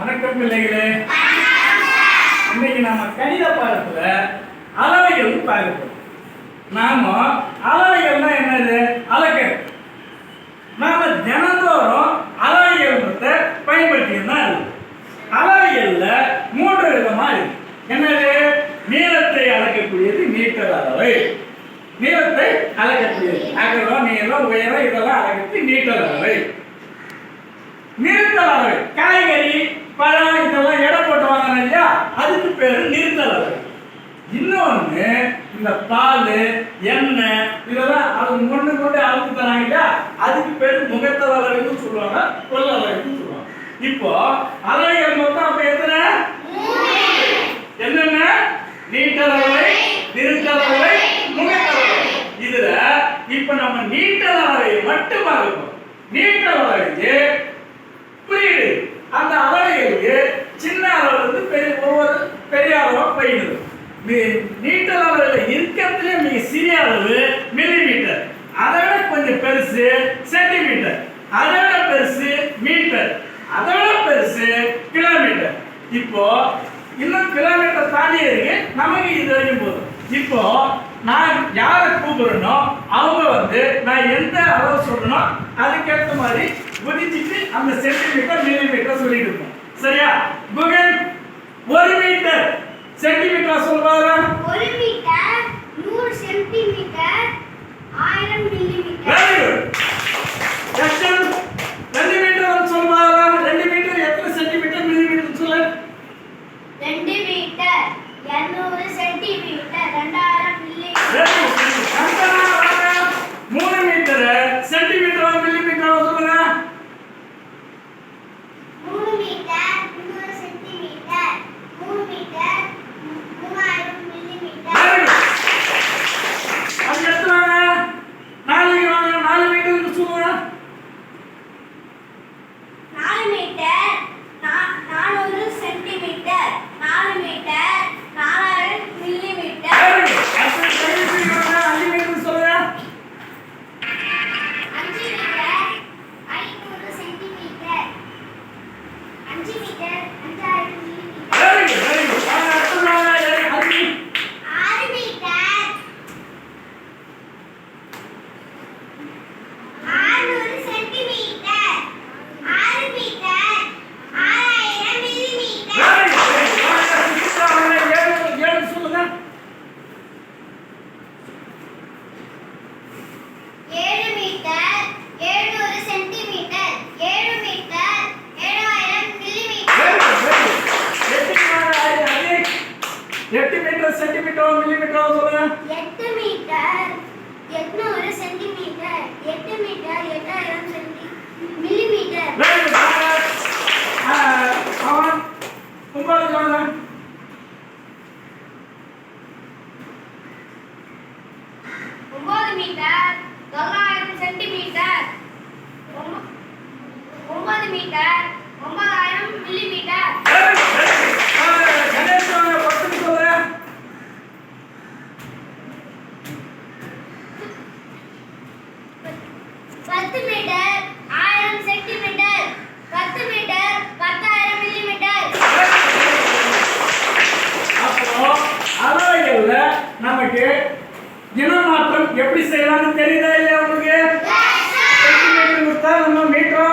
வணக்கம் பிள்ளைகளே. இன்னைக்கு நம்ம கணித பாடத்துல அளவைகள் பார்க்க நாம அளவைகள்னா என்னது? அளக்கிறது நாம தினந்தோறும் அளவைகள் பயன்படுத்தினா அளவைகள்ல மூன்று விதமா இருக்கு. என்னது? நீளத்தை அளக்கக்கூடியது மீட்டர் அளவை. நீளத்தை அளக்கக்கூடியது. அகலம் நீளம் உயரம் இதெல்லாம் அளக்கிறது மீட்டர் அளவை. நிறுத்தல் அளவை. காய்கறி பழம் இதெல்லாம் எடை போட்டு வாங்கினோம் இல்லையா? அதுக்கு பேர் நிறுத்தல். இன்னொன்று இந்த பால் எண்ணெய் இதெல்லாம் அது ஒண்ணு கொண்டு அளந்து தராங்க இல்லையா? அதுக்கு பேர் முகத்தல் சொல்லுவாங்க கொள்ளளவுன்னு சொல்லுவாங்க. இப்போ அளவைகள் மொத்தம் அப்போ எத்தனை? என்னென்ன? நீட்டல் அளவை நிறுத்தல் அளவை முகத்தல் இதுல இப்ப நம்ம நீட்டல் மட்டும் பார்ப்போம் நீட்டல் அளவைக்கு புரியுது அந்த அளவைகளுக்கு சின்ன அளவுலேருந்து பெரிய ஒவ்வொரு பெரிய அளவாக போயிடுது. நீ- நீட்டல் அளவில் இருக்கிறதுலே மிக சிறிய அளவு மில்லிமீட்டர் அதை விட கொஞ்சம் பெருசு சென்டிமீட்டர் அதை விட பெருசு மீட்டர் அதை விட பெருசு கிலோமீட்டர் இப்போ இன்னும் கிலோமீட்டர் தாண்டி இருக்கு. நமக்கு இது வரைக்கும் போதும். இப்போ நான் யாரை கூப்பிடுறனோ அவங்க வந்து நான் எந்த அளவு சொல்றனோ அதுக்கேற்ற மாதிரி குதிச்சுட்டு அந்த சென்டிமீட்டர் மில்லிமீட்டர் சொல்லிட்டு இருக்கோம். சரியா? குகன் ஒரு மீட்டர். சென்டிமீட்டர் சொல்லுவாரா ஒரு மீட்டர் நூறு சென்டிமீட்டர் ஆயிரம் மில்லிமீட்டர் சென்டிமீட்டர் மில்லிமீட்டர் சொல்லுங்க. எட்டு மீட்டர் எட்நூறு சென்டிமீட்டர் எட்டு மீட்டர் எட்டாயிரம் சென்டி மில்லிமீட்டர் அவன் ஒன்பது சொல்லுங்க. ஒன்பது மீட்டர் தொள்ளாயிரம் சென்டிமீட்டர். ஒன்பது மீட்டர் பத்து மீட்டர் ஆயிரம் சென்டிமீட்டர் பத்து மீட்டர் பத்தாயிரம் மில்லிமீட்டர். அப்போ அளவைகள்ல நமக்கு இனமாற்றம் எப்படி செய்யலாம்னு தெரியுதா இல்லையா உங்களுக்கு? சென்டிமீட்டர் கொடுத்தா நம்ம மீட்டரா